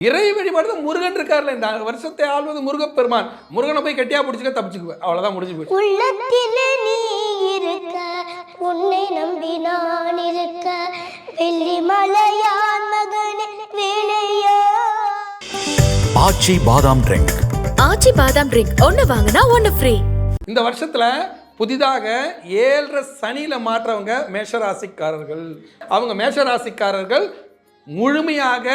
இறை வழிபாடு தான் முருகன் இருக்கார்ல இந்த வருஷத்தை ஆள்வது முருகப்பெருமான். முருகனை போய் கட்டியா பிடிச்சிக்க தப்பிச்சுக்குவேன். அவ்வளவுதான் முடிஞ்சு போச்சு உள்ளத்திலே நீ இருக்க உன்னை நம்பி நான் இருக்க வெள்ளி மலையான் மகனே வேலையா ஆச்சி பாதாம் ட்ரிங்க். ஆச்சி பாதாம் ட்ரிங்க். ஒன்னு வாங்கினா ஒன்னு ஃப்ரீ இந்த வருஷத்துல புதிதாக ஏழரை சனியில மாற்றவங்க மேஷராசிக்காரர்கள். அவங்க மேஷராசிக்காரர்கள் முழுமையாக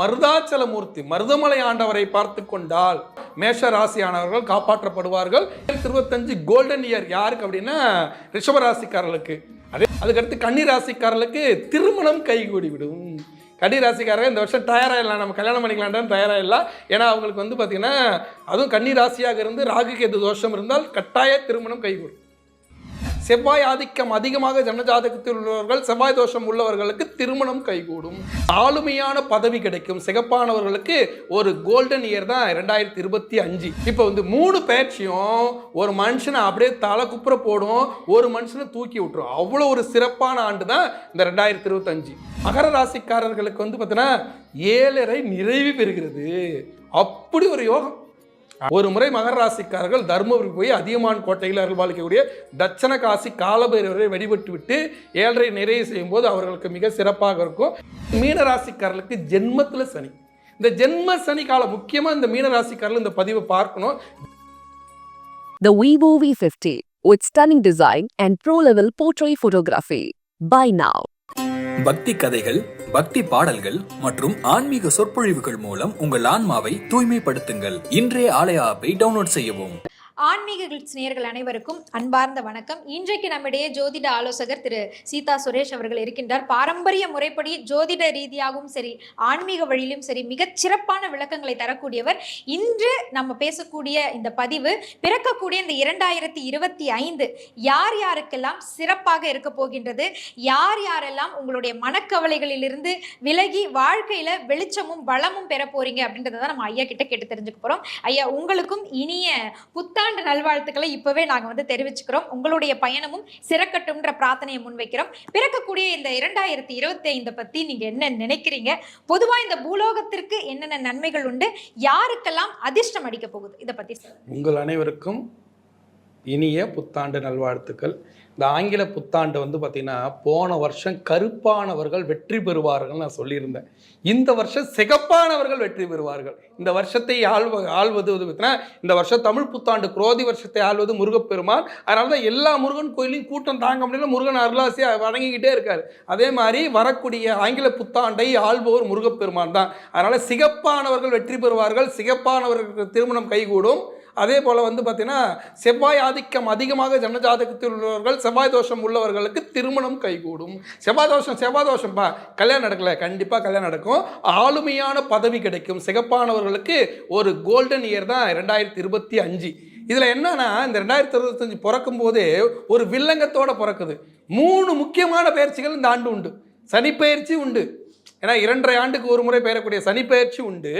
மருதாச்சலமூர்த்தி மருதமலை ஆண்டவரை பார்த்து கொண்டால் மேஷ ராசியானவர்கள் காப்பாற்றப்படுவார்கள். இருபத்தஞ்சு கோல்டன் இயர் யாருக்கு அப்படின்னா ரிஷபராசிக்காரர்களுக்கு. அதே அதுக்கடுத்து கன்னி ராசிக்காரர்களுக்கு திருமணம் கைகூடி விடும் கன்னி ராசிக்காரர்கள் இந்த வருஷம் தயாராகிடலாம் நம்ம கல்யாணம் பண்ணிக்கலான்டான்னு தயாராகிடலாம் ஏன்னா அவங்களுக்கு வந்து பார்த்திங்கன்னா அதுவும் கன்னி ராசியாக இருந்து ராகு கேது தோஷம் இருந்தால் கட்டாய திருமணம் கைகூடும். செவ்வாய் ஆதிக்கம் அதிகமாக ஜனஜாதகத்தில் உள்ளவர்கள் செவ்வாய் தோஷம் உள்ளவர்களுக்கு திருமணம் கைகூடும். ஆளுமையான பதவி கிடைக்கும். சிகப்பானவர்களுக்கு ஒரு கோல்டன் இயர் தான் ரெண்டாயிரத்தி இருபத்தி அஞ்சு. இப்போ வந்து மூணு பயிற்சியும் ஒரு மனுஷனை அப்படியே தலை குப்புற போடும் ஒரு மனுஷனை தூக்கி விட்டுரும். அவ்வளோ ஒரு சிறப்பான ஆண்டு தான் இந்த ரெண்டாயிரத்தி இருபத்தஞ்சு மகர ராசிக்காரர்களுக்கு வந்து பார்த்தீங்கன்னா ஏழரை நிறைவு பெறுகிறது. அப்படி ஒரு யோகம் ஒரு முறை மகர ராசிக்காரர்கள் தர்மபுரி போய் அதியமான் கோட்டையில் அருள்பாலிக்கக்கூடிய தட்சண காசி காலபைரவரை வழிபட்டு விட்டு ஏழரை நிறைவு செய்யும் போது அவர்களுக்கு மிக சிறப்பாக இருக்கும் மீன ராசிக்காரர்களுக்கு ஜென்மத்தில் சனி இந்த ஜென்ம சனி காலம் முக்கியமாக இந்த மீன ராசிக்காரர்கள் இந்த பதிவை பார்க்கணும் The Vivo V50 with stunning design and pro-level portrait photography. Buy now. பக்தி கதைகள் பக்தி பாடல்கள் மற்றும் ஆன்மீக சொற்பொழிவுகள் மூலம் உங்கள் ஆன்மாவை தூய்மைப்படுத்துங்கள். இன்றைய ஆலய ஆப்பை டவுன்லோட் செய்யவும். ஆன்மீக கிளிட்ஸ் அனைவருக்கும் அன்பார்ந்த வணக்கம். இன்றைக்கு நம்மிடையே ஜோதிட ஆலோசகர் திரு சீதா சுரேஷ் அவர்கள் இருக்கின்றார். பாரம்பரிய முறைப்படி ஜோதிட ரீதியாகவும் சரி ஆன்மீக வழியிலும் சரி மிகச் சிறப்பான விளக்கங்களை தரக்கூடியவர். இன்று நம்ம பேசக்கூடிய இந்த பதிவு பிறக்கக்கூடிய இந்த இரண்டாயிரத்தி இருபத்தி ஐந்து யார் யாருக்கெல்லாம் சிறப்பாக இருக்க போகின்றது யார் யாரெல்லாம் உங்களுடைய மனக்கவலைகளிலிருந்து விலகி வாழ்க்கையில வெளிச்சமும் வளமும் பெற போறீங்க அப்படின்றத தான் நம்ம ஐயா கிட்ட கேட்டு தெரிஞ்சுக்க போறோம். ஐயா உங்களுக்கும் இனிய புத்தாண்டு நல்வாழ்த்துக்களை இப்பவே நாங்க வந்து தெரிவிச்சுக்கிறோம். உங்களுடைய பயணமும் சிறக்கட்டும்ன்ற பிரார்த்தனையை முன்வைக்கிறோம். பிறக்கக்கூடிய இந்த இரண்டாயிரத்தி இருபத்தி ஐந்து பத்தி நீங்க என்ன நினைக்கிறீங்க? பொதுவா இந்த பூலோகத்திற்கு என்னென்ன நன்மைகள் உண்டு? யாருக்கெல்லாம் அதிர்ஷ்டம் அடிக்க போகுது? இதை பத்தி உங்கள் அனைவருக்கும் இனிய புத்தாண்டு நல்வாழ்த்துக்கள். இந்த ஆங்கில புத்தாண்டு வந்து பார்த்திங்கன்னா போன வருஷம் கருப்பானவர்கள் வெற்றி பெறுவார்கள் நான் சொல்லியிருந்தேன். இந்த வருஷம் சிகப்பானவர்கள் வெற்றி பெறுவார்கள். இந்த வருஷத்தை ஆள்வ ஆள்வது வந்து பார்த்தீங்கன்னா இந்த வருஷம் தமிழ் புத்தாண்டு குரோதி வருஷத்தை ஆள்வது முருகப்பெருமான். அதனால தான் எல்லா முருகன் கோயிலையும் கூட்டம் தாங்க முடியல முருகன் அருளாசியாக வணங்கிக்கிட்டே இருக்கார். அதே மாதிரி வரக்கூடிய ஆங்கில புத்தாண்டை ஆள்பவர் முருகப்பெருமான் தான். அதனால் சிகப்பானவர்கள் வெற்றி பெறுவார்கள். சிகப்பானவர்களுக்கு திருமணம் கைகூடும். அதே போல் வந்து பார்த்தீங்கன்னா செவ்வாய் ஆதிக்கம் அதிகமாக ஜனஜாதகத்தில் உள்ளவர்கள் செவ்வாய் தோஷம் உள்ளவர்களுக்கு திருமணம் கைகூடும். செவ்வாய் தோஷம் செவ்வாய் தோஷம்ப்பா கல்யாணம் நடக்கல கண்டிப்பாக கல்யாணம் நடக்கும். ஆளுமையான பதவி கிடைக்கும். சிகப்பானவர்களுக்கு ஒரு கோல்டன் இயர் தான் ரெண்டாயிரத்தி இருபத்தி அஞ்சு. இதில் என்னன்னா இந்த ரெண்டாயிரத்தி இருபத்தஞ்சு பிறக்கும் போதே ஒரு வில்லங்கத்தோடு பிறக்குது. மூணு முக்கியமான பயிற்சிகள் இந்த ஆண்டு உண்டு. சனிப்பெயர்ச்சி உண்டு. ஏன்னா இரண்டரை ஆண்டுக்கு ஒரு முறை பெயரக்கூடிய சனிப்பெயர்ச்சி உண்டு.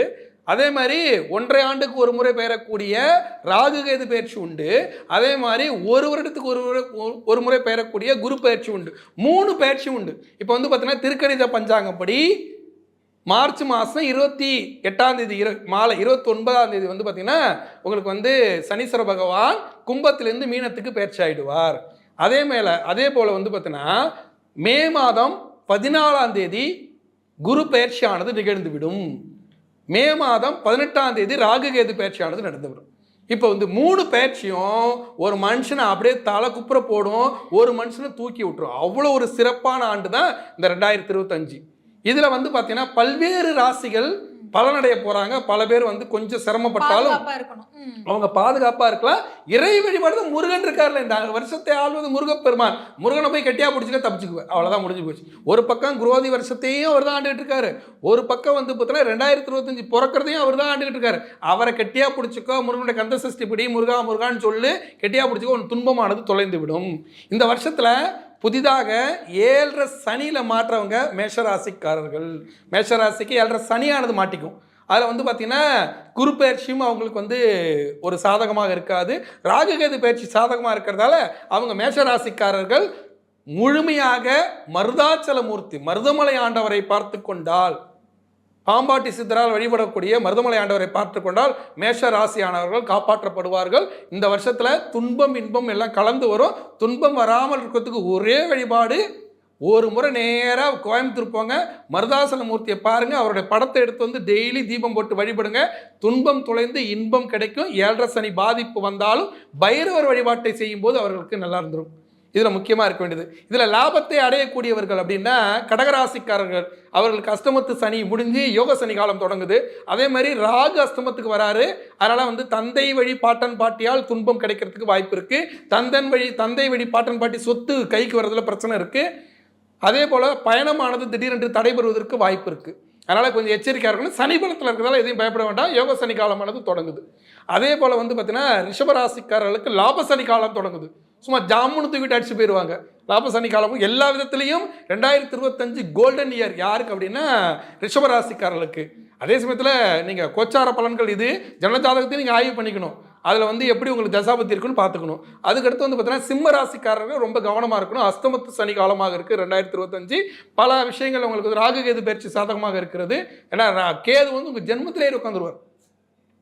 அதே மாதிரி ஒன்றரை ஆண்டுக்கு ஒரு முறை பெயரக்கூடிய ராகு கேது பயிற்சி உண்டு. அதே மாதிரி ஒரு வருடத்துக்கு ஒரு முறை ஒரு முறை பெயரக்கூடிய குரு பயிற்சி உண்டு. மூணு பயிற்சி உண்டு. இப்போ வந்து பார்த்தீங்கன்னா திருக்கணித பஞ்சாங்கப்படி மார்ச் மாதம் இருபத்தி எட்டாம் தேதி இரு மாலை இருபத்தி ஒன்பதாம் தேதி வந்து பார்த்தீங்கன்னா உங்களுக்கு வந்து சனீஸ்வர பகவான் கும்பத்திலேருந்து மீனத்துக்கு பயிற்சி ஆயிடுவார். அதே மேலே அதே போல் வந்து பார்த்தீங்கன்னா மே மாதம் பதினாலாம் தேதி குரு பயிற்சியானது நிகழ்ந்துவிடும் மே மாதம் பதினெட்டாம் தேதி ராகுகேது பயிற்சியானது நடந்துவிடும். இப்போ வந்து மூணு பயிற்சியும் ஒரு மனுஷனை அப்படியே தலை குப்புற போடும் ஒரு மனுஷனை தூக்கி விட்டுரும். அவ்வளோ ஒரு சிறப்பான ஆண்டு தான் இந்த ரெண்டாயிரத்தி இருபத்தஞ்சு. இதில் வந்து பார்த்தீங்கன்னா பல்வேறு ராசிகள் பலனடைய போகிறாங்க பல பேர் வந்து கொஞ்சம் சிரமப்பட்டாலும் பாதுகாப்பா. அவங்க பாதுகாப்பாக இருக்கலாம். இறை வழிபாடு முருகன் இருக்கார்ல. இந்த வருஷத்தை ஆள்வது முருகப்பெருமான். முருகனை போய் கட்டியா பிடிச்சிக்க தப்பிச்சுக்குவேன். அவ்வளோதான் முடிஞ்சு போச்சு. ஒரு பக்கம் குரோதி வருஷத்தையும் அவர் தான் ஆண்டுகிட்டு இருக்காரு. ஒரு பக்கம் வந்து பார்த்தீங்கன்னா ரெண்டாயிரத்தி இருபத்தஞ்சு பிறக்கிறதையும் அவர் தான் ஆண்டுகிட்டு இருக்காரு. அவரை கட்டியா பிடிச்சிக்கோ முருகனுடைய கந்த சஷ்டி பிடி முருகா முருகான்னு சொல்லு கெட்டியா பிடிச்சிக்கோ துன்பமானது தொலைந்து விடும் இந்த வருஷத்தில் புதிதாக ஏழரை சனியில் மாற்றவங்க மேஷராசிக்காரர்கள். மேஷராசிக்கு ஏழரை சனியானது மாட்டிக்கும். அதில் வந்து பார்த்திங்கன்னா குரு பயிற்சியும் அவங்களுக்கு வந்து ஒரு சாதகமாக இருக்காது. ராகுகேது பயிற்சி சாதகமாக இருக்கிறதால அவங்க மேஷராசிக்காரர்கள் முழுமையாக மருதாச்சலமூர்த்தி மருதமலை ஆண்டவரை பார்த்து கொண்டால் பாம்பாட்டி சித்தரால் வழிபடக்கூடிய மருதமலை ஆண்டவரை பார்த்து கொண்டால் மேஷ ராசியானவர்கள் காப்பாற்றப்படுவார்கள். இந்த வருஷத்தில் துன்பம் இன்பம் எல்லாம் கலந்து வரும். துன்பம் வராமல் இருக்கிறதுக்கு ஒரே வழிபாடு ஒரு முறை நேராக கோயம்புத்தூர் போங்க. மருதாசன மூர்த்தியை பாருங்கள் அவருடைய படத்தை எடுத்து வந்து டெய்லி தீபம் போட்டு வழிபடுங்க. துன்பம் தொலைந்து இன்பம் கிடைக்கும். ஏழரை சனி பாதிப்பு வந்தாலும் பைரவர் வழிபாட்டை செய்யும்போது அவர்களுக்கு நல்லா இருந்துரும் இதில் முக்கியமாக இருக்க வேண்டியது. இதில் லாபத்தை அடையக்கூடியவர்கள் அப்படின்னா கடகராசிக்காரர்கள். அவர்கள் அஷ்டமத்து சனி முடிஞ்சு யோக சனி காலம் தொடங்குது. அதே மாதிரி ராகு அஷ்டமத்துக்கு வராரு. அதனால் வந்து தந்தை வழி பாட்டன் பாட்டியால் துன்பம் கிடைக்கிறதுக்கு வாய்ப்பு இருக்குது தந்தன் வழி தந்தை வழி பாட்டன் பாட்டி சொத்து கைக்கு வர்றதுல பிரச்சனை இருக்குது அதே போல் பயணமானது திடீரென்று தடைபெறுவதற்கு வாய்ப்பு இருக்குது அதனால் கொஞ்சம் எச்சரிக்கையாக இருக்கணும். சனி பலத்தில் இருக்கிறதால எதையும் பயப்பட வேண்டாம். யோக சனி காலமானது தொடங்குது. அதே போல் வந்து பார்த்தீங்கன்னா ரிஷபராசிக்காரர்களுக்கு லாப சனி காலம் தொடங்குது. சும்மா ஜாமுன்னு தூக்கிட்டு அடிச்சு போயிடுவாங்க லாப சனி காலமும் எல்லா விதத்துலையும் ரெண்டாயிரத்தி இருபத்தஞ்சு கோல்டன் இயர் யாருக்கு அப்படின்னா ரிஷபராசிக்காரர்களுக்கு. அதே சமயத்தில் நீங்கள் கோச்சார பலன்கள் இது ஜனஜாதகத்தையும் நீங்கள் ஆய்வு பண்ணிக்கணும். அதில் வந்து எப்படி உங்களுக்கு தசாபத்தி இருக்குன்னு பார்த்துக்கணும். அதுக்கடுத்து வந்து பார்த்தீங்கன்னா சிம்ம ராசிக்காரர்கள் ரொம்ப கவனமாக இருக்கணும். அஸ்தமத்து சனி காலமாக இருக்குது ரெண்டாயிரத்தி இருபத்தஞ்சு பல விஷயங்கள் உங்களுக்கு ராகு கேது பயிற்சி சாதகமாக இருக்கிறது. ஏன்னா கேது வந்து உங்கள் ஜென்மத்திலே உட்காந்துருவார்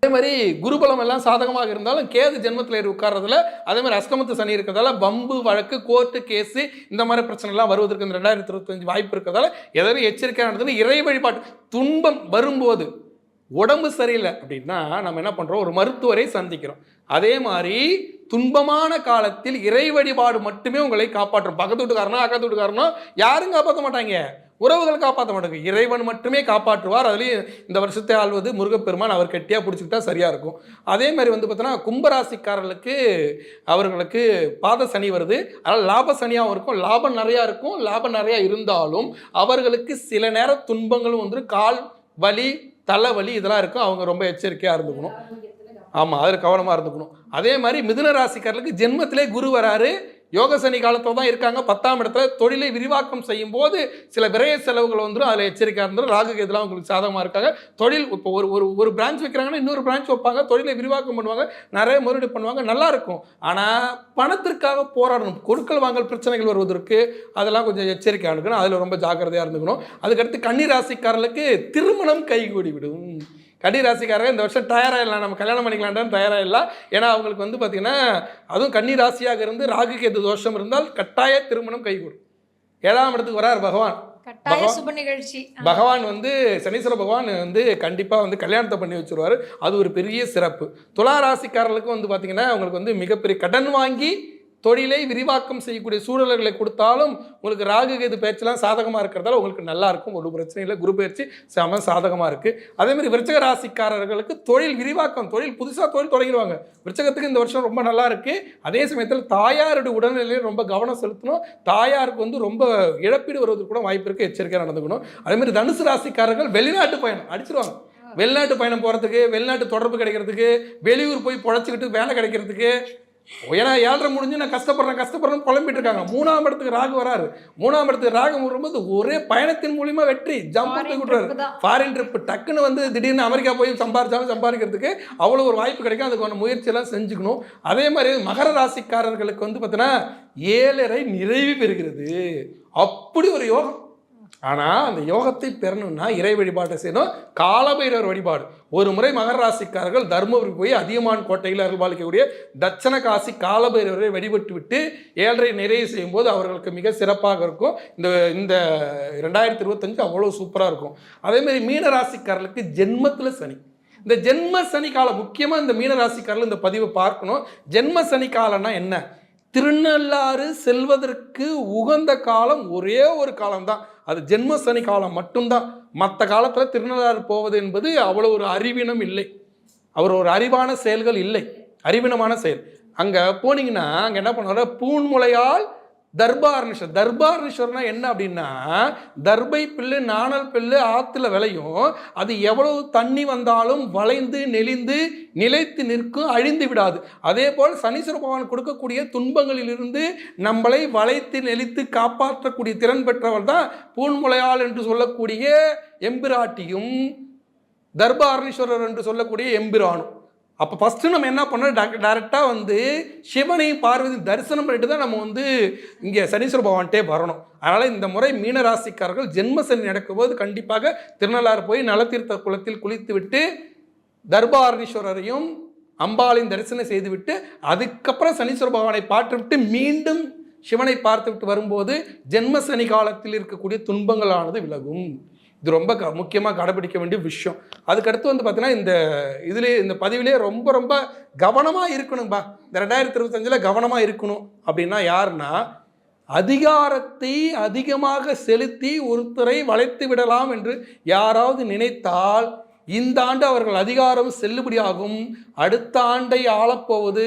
அதே மாதிரி குருபலம் எல்லாம் சாதகமாக இருந்தாலும் கேது ஜென்மத்தில் ஏறி உட்கார்றதுல அதே மாதிரி அஸ்தமத்து சனி இருக்கிறதால பம்பு வழக்கு கோர்ட்டு கேஸு இந்த மாதிரி பிரச்சனைலாம் வருவதற்கு இந்த ரெண்டாயிரத்தி இருபத்தஞ்சு வாய்ப்பு இருக்கிறதால எதாவது எச்சரிக்கையாக நடந்தது இறை வழிபாட்டு துன்பம் வரும்போது உடம்பு சரியில்லை அப்படின்னா நம்ம என்ன பண்ணுறோம் ஒரு மருத்துவரை சந்திக்கிறோம். அதே மாதிரி துன்பமான காலத்தில் இறை வழிபாடு மட்டுமே உங்களை காப்பாற்றும். பக்கத்து வீட்டுக்காரனோ அக்கத்து வீட்டுக்காரனோ யாரும் காப்பாற்ற மாட்டாங்க? உறவுகள் காப்பாற்ற மாட்டாங்க இறைவன் மட்டுமே காப்பாற்றுவார். அதுலேயும் இந்த வருஷத்தை ஆள்வது முருகப்பெருமான் அவர் கெட்டியாக பிடிச்சிக்கிட்டா சரியாக இருக்கும். அதே மாதிரி வந்து பார்த்தோன்னா கும்பராசிக்காரர்களுக்கு அவர்களுக்கு பாத சனி வருது. அதனால் லாப சனியாகவும் இருக்கும். லாபம் நிறையா இருக்கும். லாபம் நிறையா இருந்தாலும் அவர்களுக்கு சில நேர துன்பங்களும் வந்து கால் வலி தலைவலி இதெல்லாம் இருக்கும். அவங்க ரொம்ப எச்சரிக்கையாக இருந்துக்கணும். ஆமாம் அதில் கவனமாக இருந்துக்கணும். அதே மாதிரி மிதுன ராசிக்காரர்களுக்கு ஜென்மத்திலே குரு வராரு. யோக சனி காலத்தில் தான் இருக்காங்க. பத்தாம் இடத்துல தொழிலை விரிவாக்கம் செய்யும் போது சில விரைய செலவுகள் வந்துடும் அதில் எச்சரிக்கையாக இருந்துடும் ராகு கேதுலாம் உங்களுக்கு சாதகமாக இருக்காங்க. தொழில் இப்போ ஒரு ஒரு ஒரு பிரான்ச் வைக்கிறாங்கன்னா இன்னொரு பிரான்ச் வைப்பாங்க. தொழிலை விரிவாக்கம் பண்ணுவாங்க. நிறைய முதலீடு பண்ணுவாங்க. நல்லா இருக்கும். ஆனால் பணத்திற்காக போராடணும். கொடுக்கல் வாங்கல் பிரச்சனைகள் வருவதற்கு அதெல்லாம் கொஞ்சம் எச்சரிக்கையாக இருக்கணும். அதில் ரொம்ப ஜாக்கிரதையாக இருந்துக்கணும். அதுக்கடுத்து கன்னி ராசிக்காரர்களுக்கு திருமணம் கைகூடி விடும். கன்னி ராசிக்காரங்க இந்த வருஷம் தயாராகிடலாம் நம்ம கல்யாணம் பண்ணிக்கலான்டான்னு தயாராகிடலாம் ஏன்னா அவங்களுக்கு வந்து பார்த்திங்கன்னா அதுவும் கன்னி ராசியாக இருந்து ராகு கேது தோஷம் இருந்தால் கட்டாய திருமணம் கைகூடும். ஏழாம் இடத்துக்கு வரார் பகவான். பகவான் வந்து சனீஸ்வர பகவான் வந்து கண்டிப்பாக வந்து கல்யாணத்தை பண்ணி வச்சிருவாரு. அது ஒரு பெரிய சிறப்பு. துலா ராசிக்காரர்களுக்கும் வந்து பார்த்தீங்கன்னா அவங்களுக்கு வந்து மிகப்பெரிய கடன் வாங்கி தொழிலை விரிவாக்கம் செய்யக்கூடிய சூழல்களை கொடுத்தாலும் உங்களுக்கு ராகு கேது பயிற்சிலாம் சாதகமாக இருக்கிறதால உங்களுக்கு நல்லா இருக்கும். ஒரு பிரச்சனை இல்லை. குரு பயிற்சி செம சாதகமாக இருக்குது அதே மாதிரி விருச்சக ராசிக்காரர்களுக்கு தொழில் விரிவாக்கம் தொழில் புதுசாக தொழில் தொடங்கிடுவாங்க. விருச்சகத்துக்கு இந்த வருஷம் ரொம்ப நல்லா இருக்குது அதே சமயத்தில் தாயாருடைய உடல்நிலையில் ரொம்ப கவனம் செலுத்தணும். தாயாருக்கு வந்து ரொம்ப இழப்பீடு வருவதற்கு கூட வாய்ப்பு இருக்குது எச்சரிக்கையாக நடந்துக்கணும். அதே மாதிரி தனுசு ராசிக்காரர்கள் வெளிநாட்டு பயணம் அடிச்சிருவாங்க. வெளிநாட்டு பயணம் போகிறதுக்கு வெளிநாட்டு தொடர்பு கிடைக்கிறதுக்கு வெளியூர் போய் பொழைச்சிக்கிட்டு வேலை கிடைக்கிறதுக்கு ஏன்னா ஏழரை முடிஞ்சு நான் கஷ்டப்படுறேன் கஷ்டப்படுறேன்னு புலம்பிட்டு இருக்காங்க மூணாம் இடத்துக்கு ராகு வராரு. மூணாம் இடத்துக்கு ராகு வரும்போது ஒரே பயணத்தின் மூலியமா வெற்றி ஜம்ப் விட்டுறாரு. ஃபாரின் ட்ரிப் டக்குன்னு வந்து திடீர்னு அமெரிக்கா போய் சம்பாரிச்சாலும் சம்பாதிக்கிறதுக்கு அவ்வளோ ஒரு வாய்ப்பு கிடைக்கும். அதுக்கான முயற்சியெல்லாம் செஞ்சுக்கணும். அதே மாதிரி மகர ராசிக்காரர்களுக்கு வந்து பார்த்தீங்கன்னா ஏழரை நிறைவு பெறுகிறது. அப்படி ஒரு யோகம். ஆனால் அந்த யோகத்தை பெறணும்னா இறை வழிபாட்டை செய்யணும். காலபைரவர் வழிபாடு. ஒரு முறை மகர ராசிக்காரர்கள் தர்மபுரி போய் அதியமான் கோட்டையில் அருள்பாலிக்கக்கூடிய தட்சண காசி காலபைரவரை வழிபட்டு விட்டு ஏழரை நிறைவு செய்யும் போது அவர்களுக்கு மிக சிறப்பாக இருக்கும். இந்த இந்த ரெண்டாயிரத்தி இருபத்தஞ்சு அவ்வளோ சூப்பராக இருக்கும். அதேமாதிரி மீன ராசிக்காரர்களுக்கு ஜென்மத்தில் சனி. இந்த ஜென்ம சனி காலம் முக்கியமாக இந்த மீன ராசிக்காரர்கள் இந்த பதிவை பார்க்கணும். ஜென்ம சனி காலம்னா என்ன? திருநள்ளாறு செல்வதற்கு உகந்த காலம் ஒரே ஒரு காலம்தான். அது ஜென்ம சனி காலம் மட்டும்தான். மற்ற காலத்தில் திருநள்ளாறு போவது என்பது அவ்வளோ ஒரு அறிவினம் இல்லை. அவர் ஒரு அறிவான செயல்கள் இல்லை. அறிவினமான செயல். அங்கே போனீங்கன்னா அங்கே என்ன பண்ணுவார்? பூன்முளையால் தர்பார்னிஷர். தர்பார்னிஷர்னா என்ன அப்படின்னா தர்பை பில்லு நாணல் பில்லு ஆற்றுல விளையும். அது எவ்வளவு தண்ணி வந்தாலும் வளைந்து நெளிந்து நிலைத்து நிற்கும் அழிந்து விடாது. அதே போல் சனீஸ்வர பகவான் கொடுக்கக்கூடிய துன்பங்களிலிருந்து நம்மளை வளைத்து நெளித்து காப்பாற்றக்கூடிய திறன் பெற்றவர் தான் பூன்முளையாள் என்று சொல்லக்கூடிய எம்பிராட்டியும் தர்பாரணீஸ்வரர் என்று சொல்லக்கூடிய எம்பிரானும். அப்போ ஃபஸ்ட்டு நம்ம என்ன பண்ணோம் டேரெக்டாக வந்து சிவனையும் பார்வதி தரிசனம் பண்ணிட்டு தான் நம்ம வந்து இங்கே சனீஸ்வர பகவான்கிட்டே வரணும். அதனால் இந்த முறை மீனராசிக்காரர்கள் ஜென்ம சனி நடக்கும்போது கண்டிப்பாக திருநள்ளாறு போய் நலத்தீர்த்த குளத்தில் குளித்து விட்டு தர்பாரணீஸ்வரரையும் அம்பாளையும் தரிசனம் செய்துவிட்டு அதுக்கப்புறம் சனீஸ்வர பகவானை பார்த்துவிட்டு மீண்டும் சிவனை பார்த்துவிட்டு வரும்போது ஜென்ம சனி காலத்தில் இருக்கக்கூடிய துன்பங்களானது விலகும். இது ரொம்ப க முக்கியமாக கடைபிடிக்க வேண்டிய விஷயம். அதுக்கடுத்து வந்து பார்த்தீங்கன்னா இந்த இதுலேயே இந்த பதிவிலே ரொம்ப ரொம்ப கவனமாக இருக்கணும்பா. இந்த ரெண்டாயிரத்தி இருபத்தஞ்சில் கவனமாக இருக்கணும் அப்படின்னா யாருன்னா அதிகாரத்தை அதிகமாக செலுத்தி ஒருத்தரை வளைத்து விடலாம் என்று யாராவது நினைத்தால் இந்த ஆண்டு அவர்கள் அதிகாரம் செல்லுபடியாகும். அடுத்த ஆண்டை ஆளப்போவது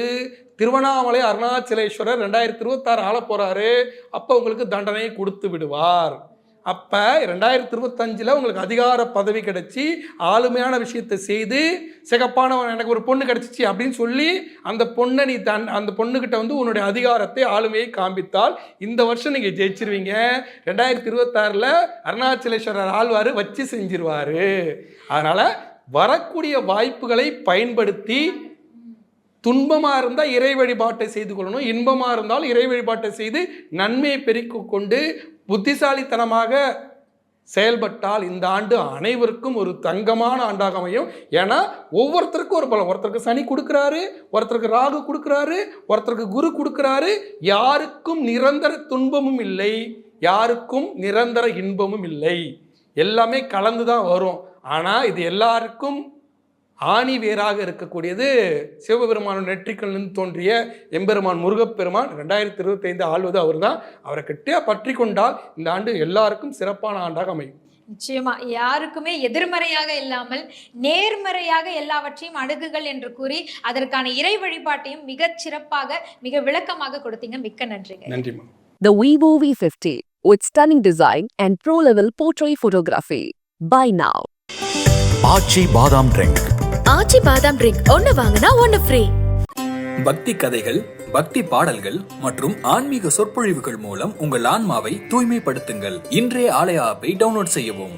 திருவண்ணாமலை அருணாச்சலேஸ்வரர் ரெண்டாயிரத்தி இருபத்தாறு ஆள போறாரு. அப்போ உங்களுக்கு தண்டனையை கொடுத்து விடுவார். அப்போ ரெண்டாயிரத்தி இருபத்தஞ்சில் உங்களுக்கு அதிகார பதவி கிடைச்சி ஆளுமையான விஷயத்தை செய்து சிகப்பானவன் எனக்கு ஒரு பொண்ணு கிடச்சிச்சு அப்படின்னு சொல்லி அந்த பொண்ணை நீ தன் அந்த பொண்ணுக்கிட்ட வந்து உன்னுடைய அதிகாரத்தை ஆளுமையை காண்பித்தால் இந்த வருஷம் நீங்கள் ஜெயிச்சிருவீங்க. ரெண்டாயிரத்தி இருபத்தாறில் அருணாச்சலேஸ்வரர் ஆழ்வார் வச்சு செஞ்சிருவார். அதனால் வரக்கூடிய வாய்ப்புகளை பயன்படுத்தி துன்பமாக இருந்தால் இறை வழிபாட்டை செய்து கொள்ளணும் இன்பமாக இருந்தால் இறை வழிபாட்டை செய்து நன்மையை பெருக்கிக் கொண்டு புத்திசாலித்தனமாக செயல்பட்டால் இந்த ஆண்டு அனைவருக்கும் ஒரு தங்கமான ஆண்டாக அமையும். ஏன்னா ஒவ்வொருத்தருக்கும் ஒரு பலம். ஒருத்தருக்கு சனி கொடுக்குறாரு ஒருத்தருக்கு ராகு கொடுக்குறாரு ஒருத்தருக்கு குரு கொடுக்குறாரு. யாருக்கும் நிரந்தர துன்பமும் இல்லை. யாருக்கும் நிரந்தர இன்பமும் இல்லை. எல்லாமே கலந்து தான் வரும். ஆனால் இது எல்லாருக்கும் ஆணி வேராக இருக்கக்கூடியது சிவபெருமான் நெற்றிக்கல்லிருந்து தோன்றிய எம்பெருமான் முருகப்பெருமான். ரெண்டாயிரத்தி இருபத்தைந்து ஆள்வது அவர்தான். அவரை கிட்டே பற்றி கொண்டால் இந்த ஆண்டு எல்லாருக்கும் சிறப்பான ஆண்டாக அமையும். நிச்சயமா. யாருக்குமே எதிர்மறையாக இல்லாமல் நேர்மறையாக எல்லாவற்றையும் அணுகுகள் என்று கூறி அதற்கான இறை வழிபாட்டையும் மிகச் சிறப்பாக மிக விளக்கமாக கொடுத்தீங்க. மிக்க நன்றிங்க. நன்றிம்மா The Vivo V50 with stunning design and pro-level portrait photography. Buy now. ஆச்சி பாதாம் ட்ரிங்க் ஆச்சி பாதாம் ட்ரிங்க் ஒன்னு வாங்கினா ஒன்னு ஃப்ரீ பக்தி கதைகள் பக்தி பாடல்கள் மற்றும் ஆன்மீக சொற்பொழிவுகள் மூலம் உங்கள் ஆன்மாவை தூய்மைப்படுத்துங்கள். இன்றைய ஆலய ஆப்பை டவுன்லோட் செய்யவும்.